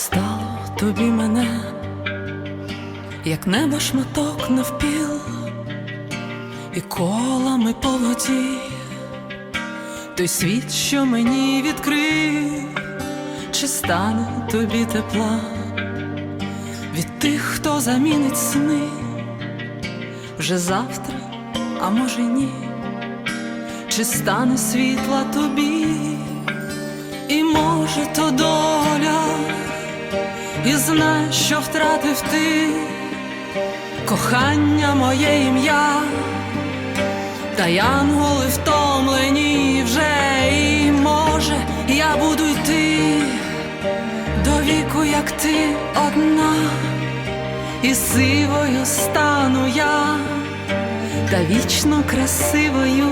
стало тобі мене, як небо шматок навпіл, і колами по воді, той світ, що мені відкрив, чи стане тобі тепла? Від тих, хто замінить сни вже завтра, а може й ні, чи стане світла тобі, і може то доля, і знай, що втратив ти кохання моє ім'я, та янголи втомлені вже, і може я буду йти до віку, як ти одна, і сивою стану я, та вічно красивою.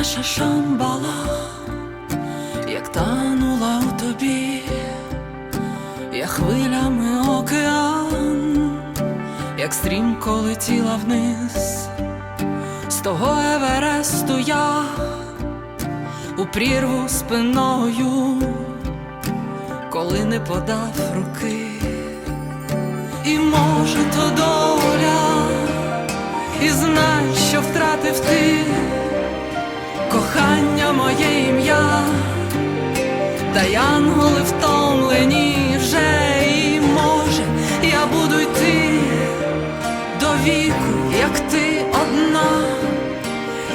Наша шамбала, як танула у тобі, я хвилями океан, як стрімко летіла вниз, з того Евересту я у прірву спиною, коли не подав руки, і може то доля, і знай, що втратив ти та янголи втомлені вже і може, я буду йти до віку, як ти одна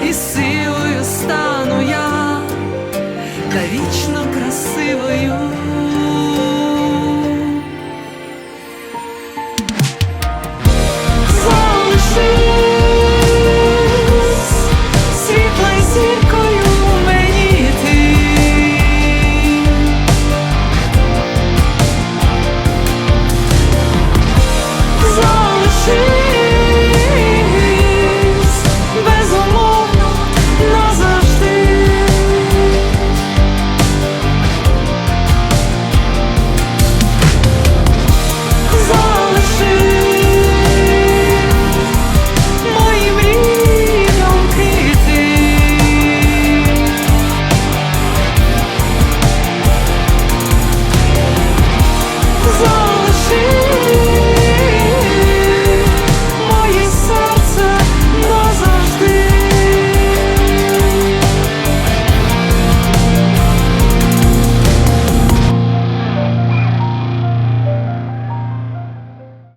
і сила.